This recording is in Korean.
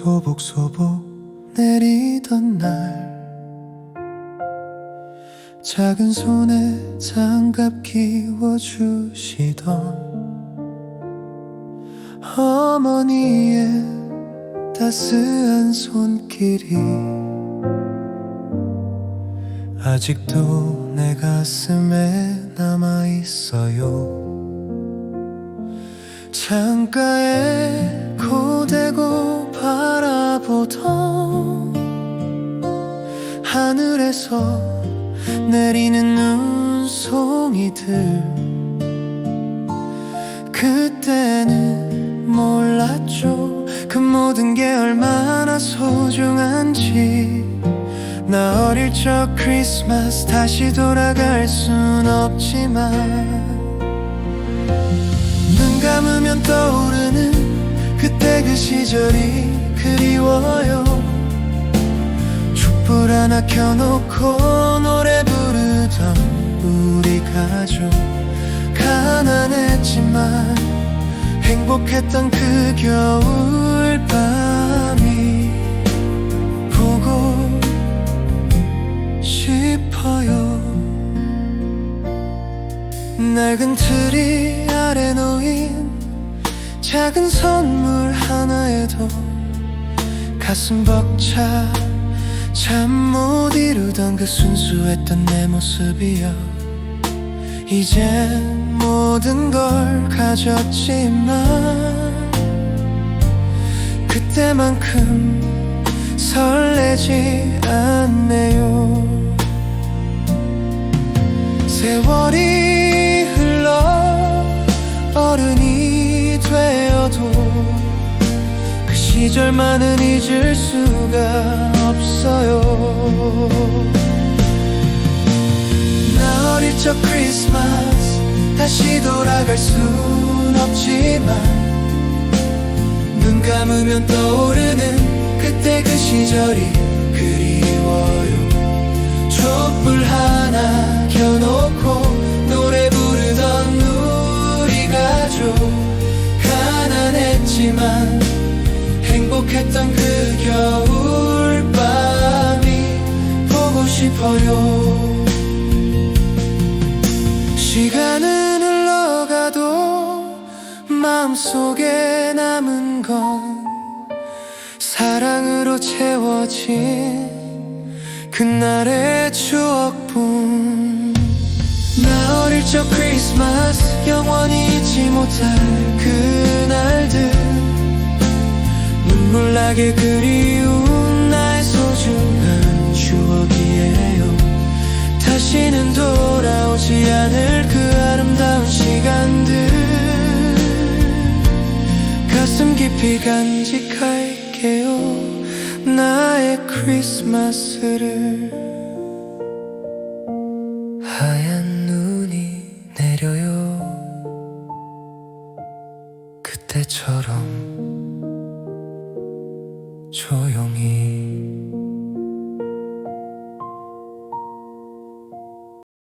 소복소복 내리던 날 작은 손에 장갑 끼워주시던 어머니의 따스한 손길이 아직도 내 가슴에 남아 있어요. 창가에 하늘에서 내리는 눈송이들. 그때는 몰랐죠. 그 모든 게 얼마나 소중한지. 나 어릴 적 크리스마스 다시 돌아갈 순 없지만. 눈 감으면 떠오르는 그때 그 시절이 그리워요. 촛 불 하나 켜놓고 노래 부르던 우리 가족. 가난했지만 행복했던 그 겨울 밤이 보고 싶어요. 낡은 트리 아래 놓인 작은 선물 하나에도 가슴 벅차 잠못 이루던 그 순수했던 내 모습이여. 이젠 모든 걸 가졌지만 그때만큼 설레지 않네요. 세월이 흘러 어른 시절만은 잊을 수가 없어요. 나 어릴 적 크리스마스. 다시 돌아갈 순 없지만 눈 감으면 떠오르는 그때 그 시절이 그리워요. 촛불 하나 켜놓고 노래 부르던 우리 가족. 가난했지만 행복했던 그 겨울 밤이 보고 싶어요. 시간은 흘러가도 마음속에 남은 건 사랑으로 채워진 그날의 추억뿐. 나 어릴 적 크리스마스 영원히 잊지 못할 그날들 눈물 나게 그리운 나의 소중한 추억이에요. 다시는 돌아오지 않을 그 아름다운 시간들. 가슴 깊이 간직할게요 나의 크리스마스를. 하얀 눈이 내려요. 그때처럼 조용히